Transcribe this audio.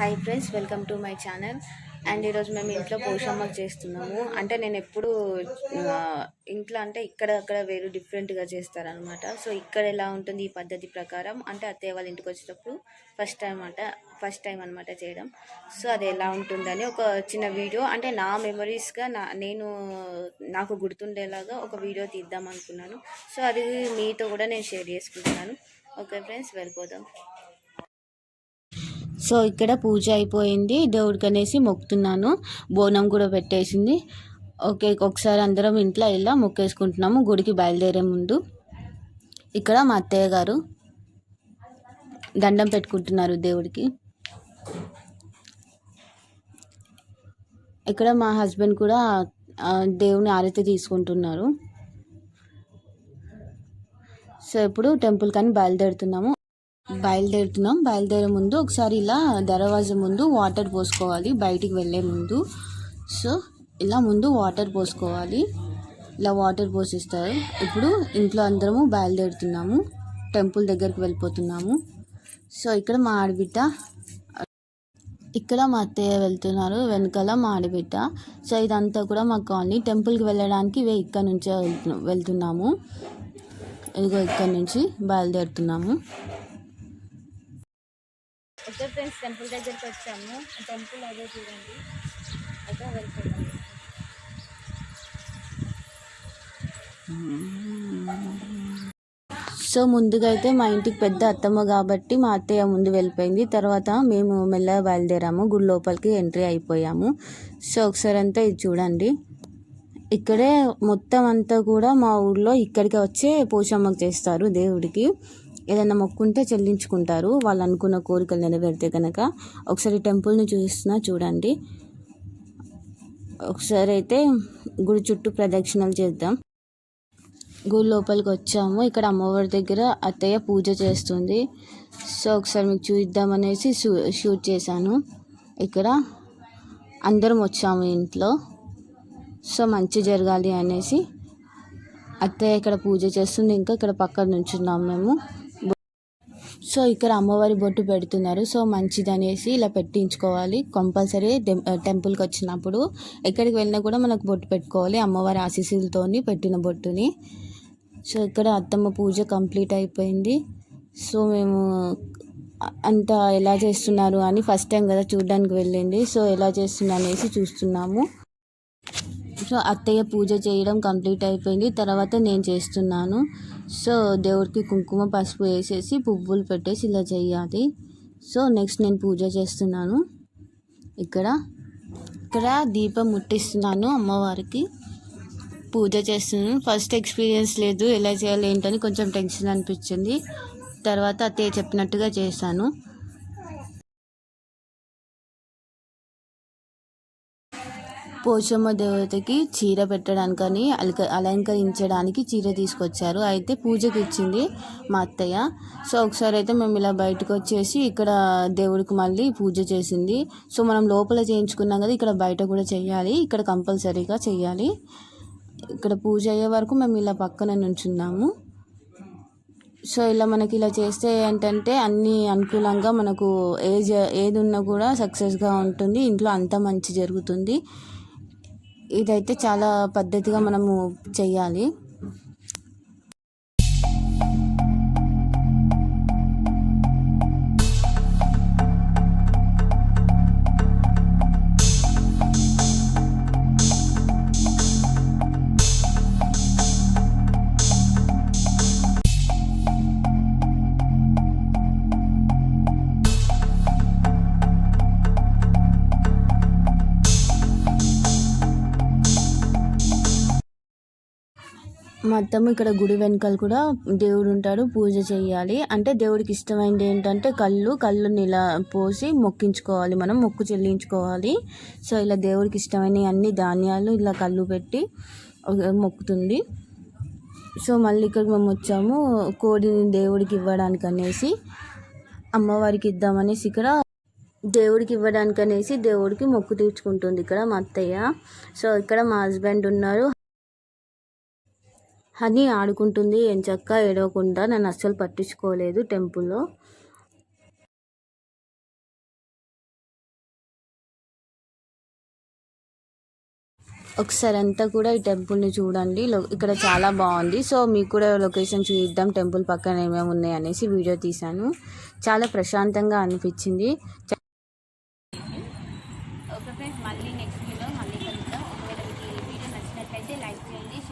Hi friends welcome to my channel. And ఈరోజు మేము ఇంట్లో పోషమ్మకు చేస్తున్నాము. అంటే నేను ఎప్పుడు ఇంట్లో అంటే ఇక్కడ అక్కడ వేరు డిఫరెంట్గా చేస్తారనమాట సో ఇక్కడ ఎలా ఉంటుంది ఈ పద్ధతి ప్రకారం అంటే అత్తయ్య వాళ్ళ ఇంటికి వచ్చేటప్పుడు ఫస్ట్ టైం అంట ఫస్ట్ టైం అనమాట చేయడం. సో అది ఎలా ఉంటుందని ఒక చిన్న వీడియో అంటే నా మెమరీస్గా నా నేను నాకు గుర్తుండేలాగా ఒక వీడియో తీద్దాం అనుకున్నాను. సో అది మీతో కూడా నేను షేర్ చేసుకుంటున్నాను. ఓకే ఫ్రెండ్స్ వెళ్ళిపోదాం. సో ఇక్కడ పూజ అయిపోయింది. దేవుడికి అనేసి మొక్కుతున్నాను. బోనం కూడా పెట్టేసింది. ఓకే ఒకసారి అందరం ఇంట్లో ఇలా మొక్కేసుకుంటున్నాము. గుడికి బయలుదేరే ముందు. ఇక్కడ మా అత్తయ్య గారు దండం పెట్టుకుంటున్నారు దేవుడికి. ఇక్కడ మా హస్బెండ్ కూడా దేవుని ఆరతి తీసుకుంటున్నారు. సో ఇప్పుడు టెంపుల్ కానీ బయలుదేరుతున్నాము. బయలుదేరుతున్నాం. బయలుదేరే ముందు ఒకసారి ఇలా దర్వాజా ముందు వాటర్ పోసుకోవాలి బయటికి వెళ్ళే ముందు. సో ఇలా ముందు వాటర్ పోసుకోవాలి. ఇలా వాటర్ పోసిస్తారు. ఇప్పుడు ఇంట్లో అందరము బయలుదేరుతున్నాము. టెంపుల్ దగ్గరికి వెళ్ళిపోతున్నాము. సో ఇక్కడ మా ఆడబిడ్డ ఇక్కడ మా అత్తయ్య వెళ్తున్నారు. వెనకాల మా ఆడబిడ్డ. సో ఇదంతా కూడా మా కాలనీ. టెంపుల్కి వెళ్ళడానికి ఇవే ఇక్కడ నుంచే వెళ్తున్నాము. ఇదిగో ఇక్కడ నుంచి బయలుదేరుతున్నాము. ఓకే ఫ్రెండ్స్ టెంపుల్ దగ్గరికి వచ్చాము. టెంపుల్ అదే చూడండి. అయితే వెళ్తున్నాము సో ముందుగా అయితే మా ఇంటికి పెద్ద అత్తమ్మ కాబట్టి మా అత్తయ్య ముందు వెళ్ళిపోయింది. తర్వాత మేము మెల్లగా బయలుదేరాము. గుడి లోపలికి ఎంట్రీ అయిపోయాము. సో ఒకసారి అంతా ఇది చూడండి. ఇక్కడే మొత్తం అంతా కూడా మా ఊర్లో ఇక్కడికి వచ్చే పోషమ్మకు చేస్తారు దేవుడికి. ఏదైనా మొక్కుంటే చెల్లించుకుంటారు. వాళ్ళు అనుకున్న కోరికలు నెరవేరితే కనుక ఒకసారి టెంపుల్ని చూస్తున్నా చూడండి. ఒకసారి అయితే గుడి చుట్టూ ప్రదక్షిణలు చేద్దాం. గుడి లోపలికి వచ్చాము. ఇక్కడ అమ్మవారి దగ్గర అత్తయ్య పూజ చేస్తుంది. సో ఒకసారి మీకు చూద్దామనేసి షూ- షూట్ చేశాను. ఇక్కడ అందరం వచ్చాము ఇంట్లో. సో మంచి జరగాలి అనేసి అత్తయ్య ఇక్కడ పూజ చేస్తుంది. ఇంకా ఇక్కడ పక్కన నుంచున్నాం మేము. సో ఇక్కడ అమ్మవారి బొట్టు పెడుతున్నారు. సో మంచిదనేసి ఇలా పెట్టించుకోవాలి. కంపల్సరీ టెంపుల్కి వచ్చినప్పుడు ఎక్కడికి వెళ్ళినా కూడా మనకు బొట్టు పెట్టుకోవాలి. అమ్మవారి ఆశీస్సులతో పెట్టిన బొట్టుని. సో ఇక్కడ అత్తమ్మ పూజ కంప్లీట్ అయిపోయింది. సో మేము అంత ఎలా చేస్తున్నారు అని ఫస్ట్ టైం కదా చూడడానికి వెళ్ళింది. సో ఎలా చేస్తున్నా అనేసి చూస్తున్నాము. సో అత్తయ్య పూజ చేయడం కంప్లీట్ అయిపోయింది. తర్వాత నేను చేస్తున్నాను. సో దేవుడికి కుంకుమ పసుపు వేసేసి పువ్వులు పెట్టేసి ఇలా చేయాలి. సో నెక్స్ట్ నేను పూజ చేస్తున్నాను. ఇక్కడ ఇక్కడ దీపం ముట్టిస్తున్నాను అమ్మవారికి. పూజ చేస్తున్నాను. ఫస్ట్ ఎక్స్పీరియన్స్ లేదు. ఎలా చేయాలి ఏంటని కొంచెం టెన్షన్ అనిపించింది. తర్వాత అత్తయ్య చెప్పినట్టుగా చేశాను. పోచమ్మ దేవతకి చీర పెట్టడానికని అలక అలంకరించడానికి చీర తీసుకొచ్చారు. అయితే పూజకి ఇచ్చింది మా అత్తయ్య. సో ఒకసారి అయితే మేము ఇలా బయటకు వచ్చేసి ఇక్కడ దేవుడికి మళ్ళీ పూజ చేసింది. సో మనం లోపల చేయించుకున్నాం కదా ఇక్కడ బయట కూడా చేయాలి. ఇక్కడ కంపల్సరీగా చేయాలి. ఇక్కడ పూజ అయ్యే వరకు మేము ఇలా పక్కన నుంచున్నాము. సో ఇలా మనకి ఇలా చేస్తే ఏంటంటే అన్ని అనుకూలంగా మనకు ఏజ్ ఏది ఉన్నా కూడా సక్సెస్గా ఉంటుంది. ఇంట్లో అంతా మంచి జరుగుతుంది. ఇదైతే చాలా పద్ధతిగా మనము చెయ్యాలి. మొత్తం ఇక్కడ గుడి వెనకాల కూడా దేవుడు ఉంటాడు పూజ చేయాలి అంటే దేవుడికి ఇష్టమైనది ఏంటంటే కళ్ళు కళ్ళుని ఇలా పోసి మొక్కించుకోవాలి మనం మొక్కు చెల్లించుకోవాలి. సో ఇలా దేవుడికి ఇష్టమైన అన్ని ధాన్యాలు ఇలా కళ్ళు పెట్టి మొక్కుతుంది. సో మళ్ళీ ఇక్కడికి మేము వచ్చాము కోడిని దేవుడికి ఇవ్వడానికి అనేసి అమ్మవారికి ఇద్దామనేసి ఇక్కడ దేవుడికి ఇవ్వడానికి అనేసి దేవుడికి మొక్కు తీర్చుకుంటుంది ఇక్కడ మా అత్తయ్య. సో ఇక్కడ మా హస్బెండ్ ఉన్నారు. హనీ ఆడుకుంటుంది. ఎంచక్క ఏడవకుండా నన్ను అస్సలు పట్టించుకోలేదు టెంపుల్లో. ఒకసారి అంతా కూడా ఈ టెంపుల్ని చూడండి. ఇక్కడ చాలా బాగుంది. సో మీకు కూడా లొకేషన్ చూద్దాం. టెంపుల్ పక్కన ఏమేమి ఉన్నాయి అనేసి వీడియో తీశాను. చాలా ప్రశాంతంగా అనిపించింది.